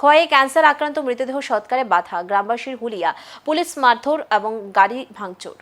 ক্ষয়ে ক্যান্সার আক্রান্ত মৃতদেহ সৎকারে বাধা, গ্রামবাসীর হুলিয়া, পুলিশ মারধর এবং গাড়ি ভাঙচুর।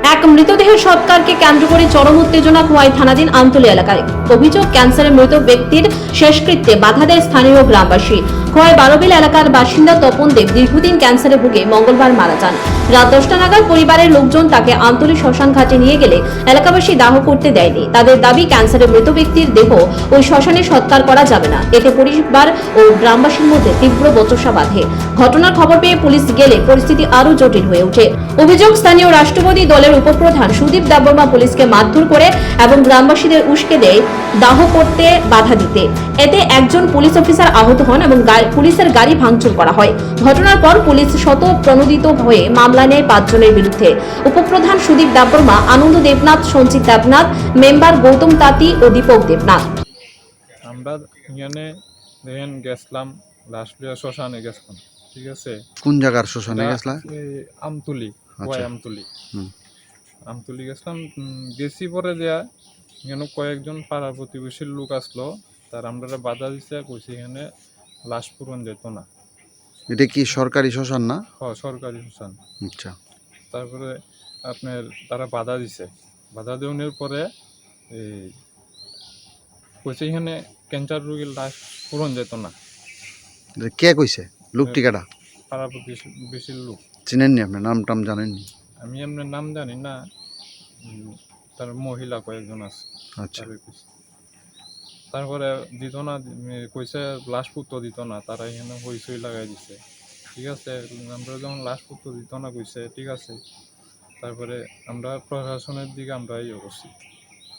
এক মৃতদেহের সৎকারকে কেন্দ্র করে চরম উত্তেজনা খোয়াই থানাধীন আমতলী এলাকায়। অভিযোগ ক্যান্সারের মৃত ব্যক্তির শেষকৃত্যে বাধা দেয় স্থানীয় গ্রামবাসী। খোয়াই বারোবিল এলাকার বাসিন্দা তপন দেব দীর্ঘদিন ক্যান্সারে ভুগে মঙ্গলবার মারা যান। রাত দশটা নাগাদ পরিবারের লোকজন তাকে আমতলী শ্মশান ঘাটে নিয়ে গেলে এলাকাবাসী দাহ করতে দেয়নি। তাদের দাবি, ক্যান্সারে মৃত ব্যক্তির দেহ ওই শ্মশানে সৎকার করা যাবে না। এতে পরিবার ও গ্রামবাসীর মধ্যে তীব্র বচসা বাঁধে। ঘটনার খবর পেয়ে পুলিশ গেলে পরিস্থিতি আরও জটিল হয়ে ওঠে। অভিযোগ, স্থানীয় রাষ্ট্রপতি দলের উপপ্রধান সুদীপ দেববর্মা পুলিশকে মারধর করে এবং গ্রামবাসীদের উস্কে দেয় দাহ করতে বাধা দিতে। এতে একজন পুলিশ অফিসার আহত হন এবং গা- পুলিশের গাড়ি ভাঙচুর করা হয়। ঘটনার পর পুলিশ শত প্রণোদিত হয়ে মামলা নেয় পাঁচজনের বিরুদ্ধে। উপপ্রধান সুদীপ দেববর্মা আনন্দ দেবনাথ সঞ্চিত দেবনাথ মেম্বার গৌতম তাঁতি ও দীপক দেবনাথ। আমরা এখানে দেখেন গেছিলাম লাস্ট শ্মশানে গেছিলাম ঠিক আছে? কোন জায়গার শ্মশানে না, আমতুলি আচ্ছা। আমতুলি। আমতুলি গেছিলাম গেছি পরে দেয়া এখানে কয়েকজন পাড়া প্রতিবেশীর লোক আসলো তার আমরা বাধা দিছে কইছে এখানে লাশ পূরণ যেত না। এটা কি সরকারি শ্মশান না? হ সরকারি শ্মশান। আচ্ছা। তারপরে আপনার তারা বাধা দিছে। বাধা দেওয়ার পরে এই কইছে এখানে ক্যান্সার রোগীর লাশ পূরণ যেত না। কে কইছে? লোক টিকাটা পাড়া বেশির লোক। চিনেননি আপনি? নাম টাম জানেননি? আমি এমনি নাম জানি না। তার মহিলা কয়েকজন আছে। আচ্ছা। তারপরে দিত না কইছে লাশ পুত্র দিত না, তারা এখানে হইচই লাগাই দিছে। ঠিক আছে, আমরা যখন লাশ পুত্র দিত না, কইছে, ঠিক আছে। তারপরে আমরা প্রশাসনের দিকে আমরা ইয়ে করছি